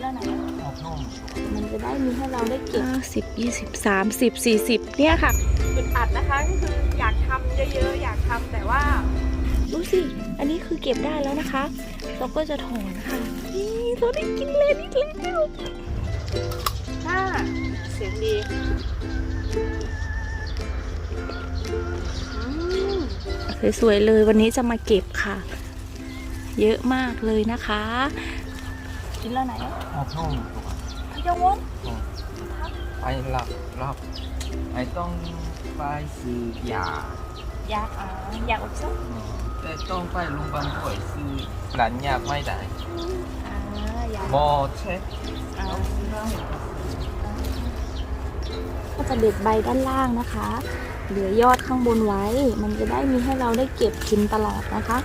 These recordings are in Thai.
แล้วไหนอะอกนุ่มมันจะได้มีให้เราได้เก็บสิบยี่สิบสามสิบสี่สิบเนี่ยค่ะอึดอัดนะคะก็คืออยากทำเยอะๆ อยากทำแต่ว่า ดูสิ อันนี้คือเก็บได้แล้วนะคะ เราก็จะถอนค่ะนี่เราได้กินเลยนิดแล้วถ้าเสียงดีสวยๆเลยวันนี้จะมาเก็บค่ะ เยอะมากเลยนะคะ กินแล้วไหนอะออกนุ่มพี่จะวนไปหลับหลับไอ้ต้องไปซื้อยาอยากอ่าอยากอบซุปเออแต่ต้องไปโรงพยาบาลป่วยซื้อหลานยากไม่ได้อ่าอยากบอเช็คอ่าก็จะเด็ดใบด้านล่างนะคะ เหลือยอดข้างบนไว้ มันจะได้มีให้เราได้เก็บกินตลอดนะคะ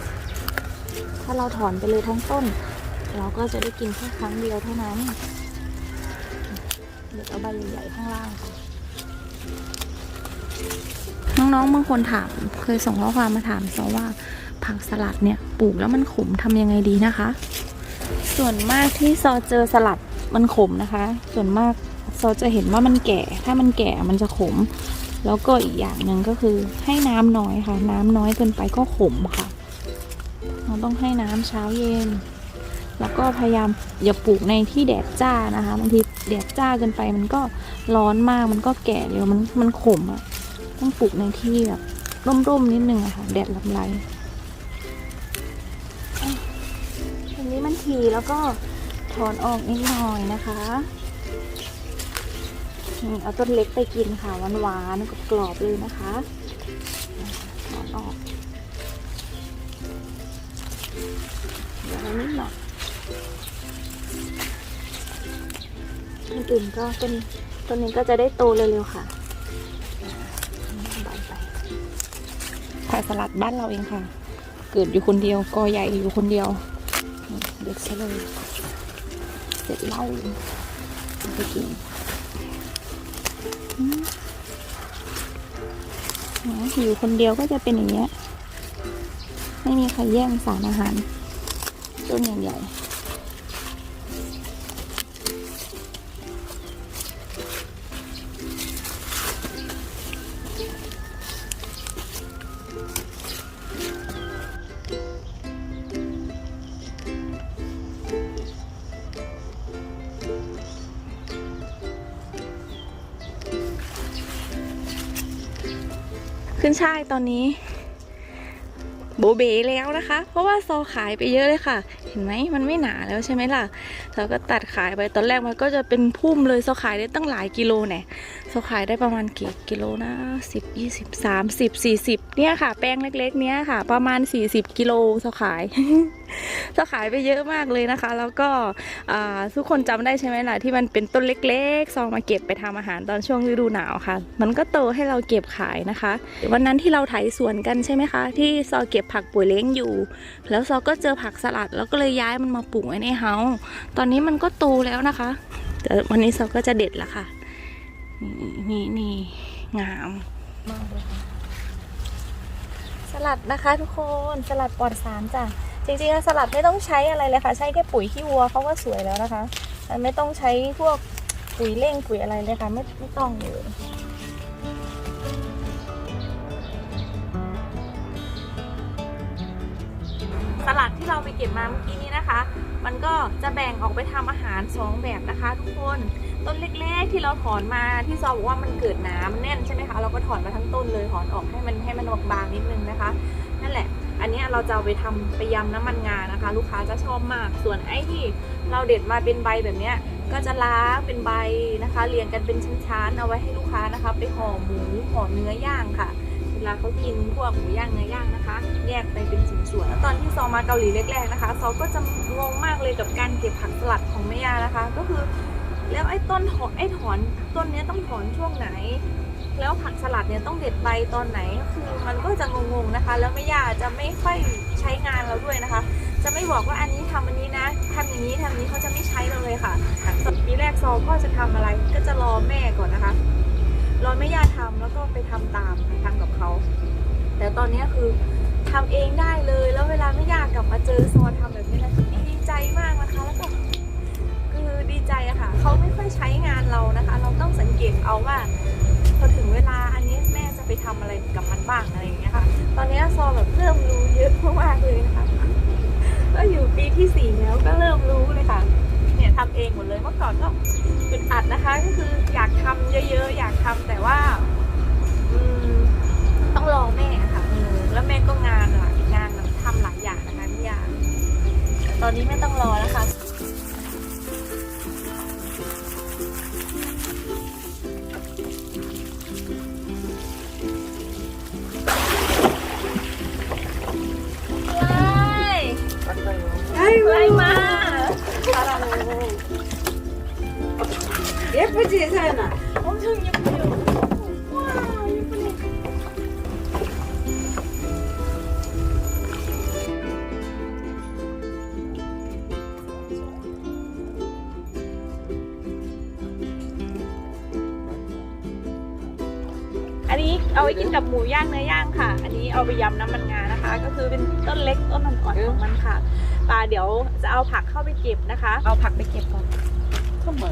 ถ้าเราถอนไปเลยทั้งต้น เราก็จะได้กินแค่ครั้งเดียวเท่านั้น เด็ดเอาใบใหญ่ๆข้างล่างค่ะน้องๆบางคนถาม เคยส่งข้อความมาถามซว่าผักสลัดเนี่ยปลูกแล้วมันขมทำยังไงดีนะคะ ส่วนมากที่ซอเจอสลัดมันขมนะคะ ส่วนมากซอจะเห็นว่ามันแก่ ถ้ามันแก่มันจะขม แล้วก็อีกอย่างหนึ่งก็คือให้น้ำน้อยค่ะ น้ำน้อยเกินไปก็ขมค่ะ เราต้องให้น้ำเช้าเย็น แล้วก็พยายามอย่าปลูกในที่แดดจ้านะคะบางทีแดดจ้าเกินไปมันก็ร้อนมากมันก็แก่เร็วมันมันขมอะต้องปลูกในที่แบบร่มๆนิดนึงอะค่ะแดดลำไรอันนี้มันทีแล้วก็ถอนออกนิดหน่อยนะคะเอาต้นเล็กไปกินค่ะหวานๆกรอบๆเลยนะคะถอนออกเดี๋ยวนิดหน่อย ต้นอื่นก็ต้นต้นนี้ก็จะได้โตเร็วๆค่ะใบไปผักสลัดบ้านเราเองค่ะ เกิดอยู่คนเดียวกอใหญ่อยู่คนเดียว เด็ดซะเลยเสร็จเล่าไปกินอืมนะอยู่คนเดียวก็จะเป็นอย่างเงี้ย ไม่มีใครแย่งสารอาหารต้นใหญ่ๆ ขึ้นช่ายตอนนี้ โบเบแล้วนะคะ เพราะว่าโซขายไปเยอะเลยค่ะ เห็นไหมมันไม่หนาแล้วใช่ไหมล่ะเราก็ตัดขายไปตอนแรกมันก็จะเป็นพุ่มเลยโซขายได้ตั้งหลายกิโลเนี่ย ซอขายได้ประมาณกี่กิโลนะสิบยี่สิบสามสิบสี่สิบเนี่ยค่ะ แป้งเล็ก ๆ เนี้ยค่ะ ประมาณสี่สิบกิโลซอขายซอขายไปเยอะมากเลยนะคะ แล้วก็ทุกคนจำได้ใช่ไหมล่ะที่มันเป็นต้นเล็ก ๆ ซองมาเก็บไปทำอาหารตอนช่วงฤดูหนาวค่ะ มันก็โตให้เราเก็บขายนะคะ วันนั้นที่เราไถสวนกันใช่ไหมคะ ที่ซอเก็บผักปุ๋ยเล้งอยู่ แล้วซอก็เจอผักสลัด แล้วก็เลยย้ายมันมาปลูกไว้ในเฮาตอนนี้มันก็โตแล้วนะคะแต่วันนี้ซอก็จะเด็ดละค่ะ นี่นี่งามมากเลยค่ะสลัดนะคะทุกคนสลัดปลอดสารจ้ะจริงๆสลัดไม่ต้องใช้อะไรเลยค่ะ ใช้แค่ปุ๋ยขี้วัวเขาก็สวยแล้วนะคะไม่ต้องใช้พวกปุ๋ยเร่งปุ๋ยอะไรเลยค่ะไม่ไม่ต้องเลยสลัดที่เราไปเก็บมาเมื่อกี้นี้นะคะ มันก็จะแบ่งออกไปทำอาหารสองแบบนะคะ ทุกคน ต้นเล็กๆ ที่เราถอนมาที่ซอบอกว่ามันเกิดหน้ำแน่นใช่ไหมคะเราก็ถอนมาทั้งต้นเลยถอนออกให้มันให้มันบางๆนิดนึงนะคะ นั่นแหละ อันนี้เราจะไปทำไปยำน้ำมันงานะคะ ลูกค้าจะชอบมาก ส่วนไอ้ที่เราเด็ดมาเป็นใบแบบเนี้ยก็จะล้างเป็นใบนะคะเรียงกันเป็นชั้นๆเอาไว้ให้ลูกค้านะคะ ไปห่อหมูห่อเนื้อย่างค่ะเวลาเขากินพวกหมูย่างเนื้อย่างนะคะ แยกไปเป็นส่วนๆแล้วตอนที่ซอมาเกาหลีแรกๆนะคะซอก็จะงงมากเลยกับการเก็บผักสลัดของแม่ยานะคะ ก็คือ แล้วไอ้ต้นถอนไอ้ถอนต้นเนี้ยต้องถอนช่วงไหน แล้วผักสลัดเนี่ยต้องเด็ดใบตอนไหนคือมันก็จะงงๆนะคะ แล้วแม่ย่าจะไม่ค่อยใช้งานเราด้วยนะคะ จะไม่บอกว่าอันนี้ทำอันนี้นะทำอย่างนี้ทำอย่านี้เขาจะไม่ใช้เราเลยค่ะสปีแรกซอก็จะทำอะไรก็จะรอแม่ก่อนนะคะ รอแม่ย่าทำแล้วก็ไปทำตามทำกับเขาแต่ตอนนี้คือทำเองได้เลยแล้วเวลาแม่ย่ากลับมาเจอซอทำแบบนี้นะดีใจมากนะคะ เอาว่าพอถึงเวลาอันนี้แม่จะไปทำอะไรกับมันบ้างอะไรอย่างเงี้ยค่ะ ตอนนี้ซอแบบเริ่มรู้เยอะมากๆเลยนะคะก็อยู่ปีที่สี่แล้วก็เริ่มรู้เลยค่ะ เนี่ยทำเองหมดเลยเมื่อก่อนก็อึดอัดนะคะ ก็คืออยากทำเยอะๆ อยากทำแต่ว่าอืมต้องรอแม่ค่ะแล้วแม่ก็งานหลายงานทำหลายอย่างนะคะพี่ยาแต่ตอนนี้ไม่ต้องรอ เอาไปกินกับหมูย่างเนื้อย่างค่ะ อันนี้เอาไปยำน้ำมันงานะคะ ก็คือเป็นต้นเล็กต้นอ่อนๆของมันค่ะปลาเดี๋ยวจะเอาผักเข้าไปเก็บนะคะ เอาผักไปเก็บก่อน선물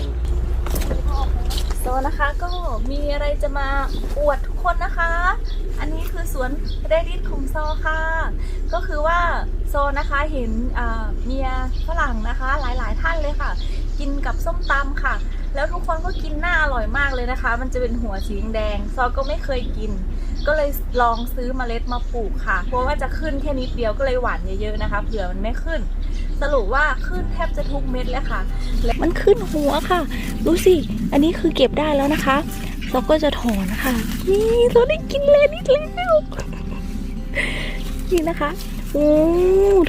โซนะคะก็มีอะไรจะมาอวดทุกคนนะคะ อันนี้คือสวนเรดิตของโซค่ะ ก็คือว่าโซนะคะเห็นอ่าเมียฝรั่งนะคะหลายๆท่านเลยค่ะ กินกับส้มตำค่ะ แล้วทุกคนก็กินหน้าอร่อยมากเลยนะคะ มันจะเป็นหัวสีแดง ซอก็ไม่เคยกิน ก็เลยลองซื้อเมล็ดมาปลูกค่ะ เพราะว่าจะขึ้นแค่นิดเดียวก็เลยหวานเยอะๆนะคะ เผื่อมันไม่ขึ้น สรุปว่าขึ้นแทบจะทุกเม็ดเลยค่ะ มันขึ้นหัวค่ะ ดูสิ อันนี้คือเก็บได้แล้วนะคะเราก็จะถอนค่ะ นี่เราได้กินเลยนิดแล้วนี่นะคะโอ้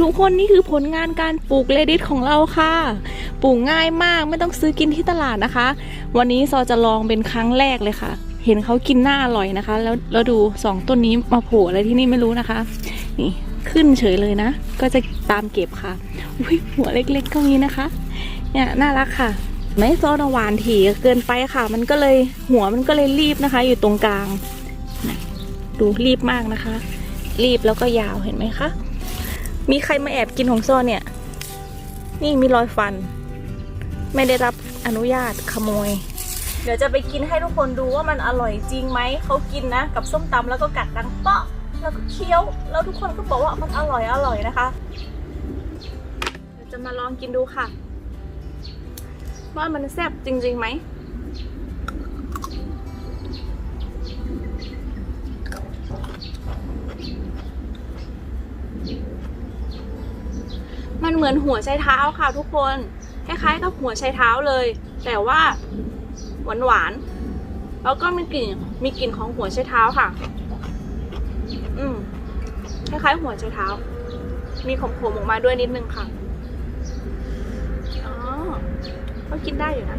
ทุกคนนี่คือผลงานการปลูกเลดิสของเราค่ะ ปลูกง่ายมากไม่ต้องซื้อกินที่ตลาดนะคะ วันนี้ซอจะลองเป็นครั้งแรกเลยค่ะ เห็นเขากินหน้าอร่อยนะคะ แล้วแล้วดูสองต้นนี้มาโผล่อะไรที่นี่ไม่รู้นะคะ นี่ขึ้นเฉยเลยนะ ก็จะตามเก็บค่ะอุ้ยหัวเล็กๆก็มีนะคะ เนี่ยน่ารักค่ะไม่ซอนหวานถี่เกินไปค่ะ มันก็เลยหัวมันก็เลยรีบนะคะ อยู่ตรงกลาง ดูรีบมากนะคะ รีบแล้วก็ยาวเห็นไหมคะมีใครมาแอบกินของซอเนี่ย นี่มีรอยฟัน ไม่ได้รับอนุญาตขโมย เดี๋ยวจะไปกินให้ทุกคนดูว่ามันอร่อยจริงไหม เขากินนะ กับส้มตำแล้วก็กัดดังเปาะแล้วก็เคี้ยว แล้วทุกคนก็บอกว่ามันอร่อยอร่อยนะคะ เดี๋ยวจะมาลองกินดูค่ะ ว่ามันแซ่บจริงๆไหมมันเหมือนหัวไชเท้าค่ะทุกคน ล้ายๆกับหัวไชเท้าเลย แต่ว่าหวานหวานๆแล้วก็มีกลิ่นมีกลิ่นของหัวไชเท้าค่ะ อืมคล้ายๆหัวไชเท้า มีขมๆออกมาด้วยนิดนึงค่ะอ๋อก็กินได้อยู่นะ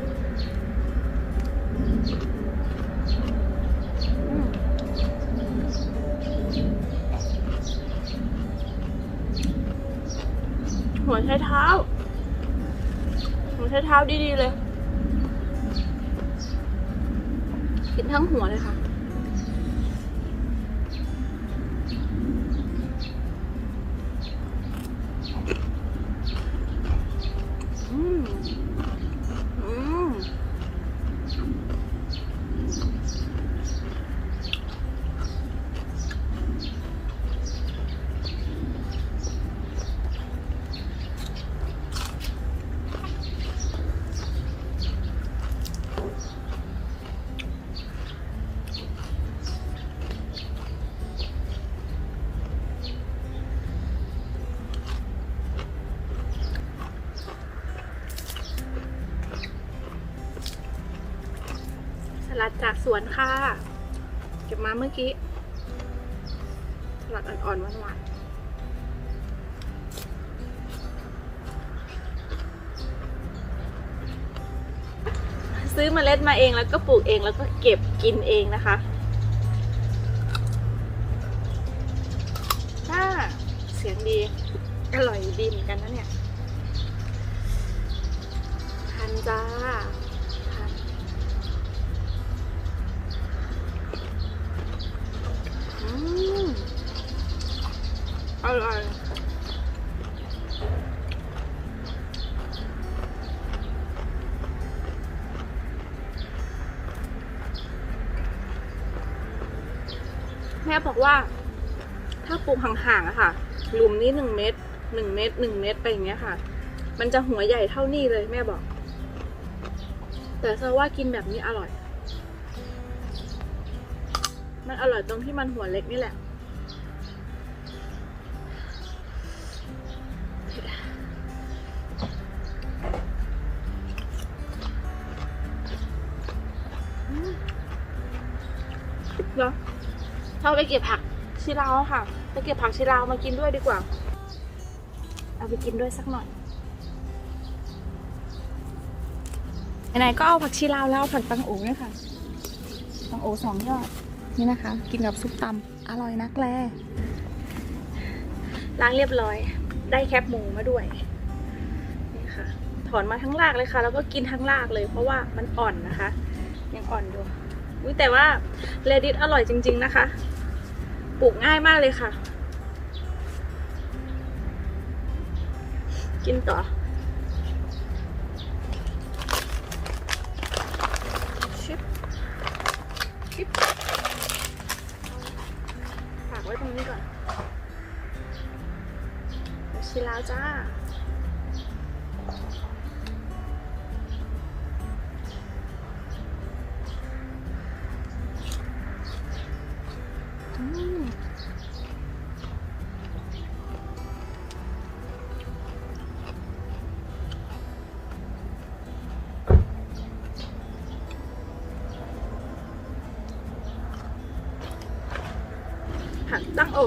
หัวไชเท้า ชเท้าดีๆเลย กินทั้งหัวเลยค่ะ อืม อืม ส ลัดจากสวนค่ะ เก็บมาเมื่อกี้ สลัดอ่อนๆหวานๆซื้อเมล็ดมาเองแล้วก็ปลูกเองแล้วก็เก็บกินเองนะคะน่าเสียงดี อร่อยดีเหมือนกันนะเนี่ยทานจ้า อร่อยแม่บอกว่า ถ้าปลูกห่างๆอะค่ะ หลุมนี้หนึ่งเมตรหนึ่งเมตรหนึ่งเมตรไปอย่างเงี้ยค่ะ มันจะหัวใหญ่เท่านี้เลยแม่บอก แต่เซาว่ากินแบบนี้อร่อย มันอร่อยตรงที่มันหัวเล็กนี่แหละเดี๋ยวเราไปเก็บผักชีลาวค่ะ ไปเก็บผักชีลาวมากินด้วยดีกว่า เอาไปกินด้วยสักหน่อย ไหนๆก็เอาผักชีลาวแล้วเอาผักตังโอด้วยค่ะ ตังโอสองยอด นี่นะคะ กินกับซุปตำอร่อยนักแลล้างเรียบร้อย ได้แคบหมูมาด้วยนี่ค่ะ ถอนมาทั้งรากเลยค่ะ แล้วก็กินทั้งรากเลย เพราะว่ามันอ่อนนะคะ ยังอ่อนอยู่อุ๊ยแต่ว่าเลดิสอร่อยจริง ๆนะคะ ปลูกง่ายมากเลยค่ะ กินต่อชิบชิบ ชิลาวจ้าผักตั้งโอ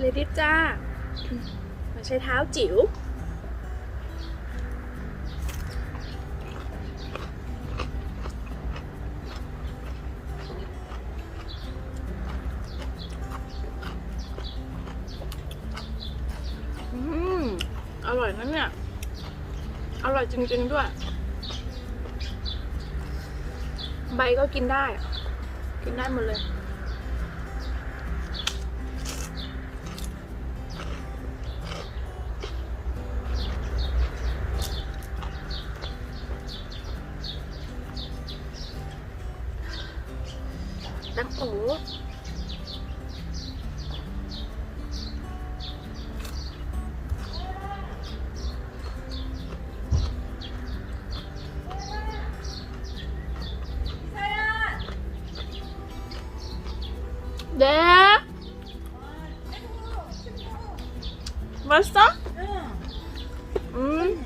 เลดิสจ้ามาใช้เท้าจิ๋วอืมอร่อยนะเนี่ย อร่อยจริงๆด้วย ใบก็กินได้ กินได้หมดเลย 네. 맛있어? 응. 음.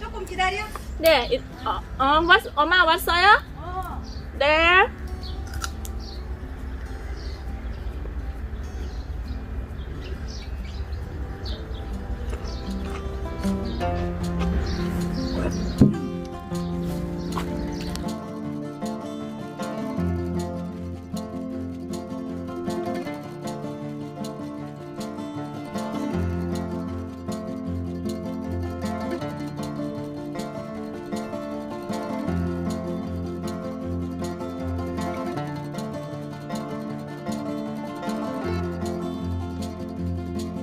조금 기다려. 네. 어, 어, 왔, 엄마 왔어요? 어. 네.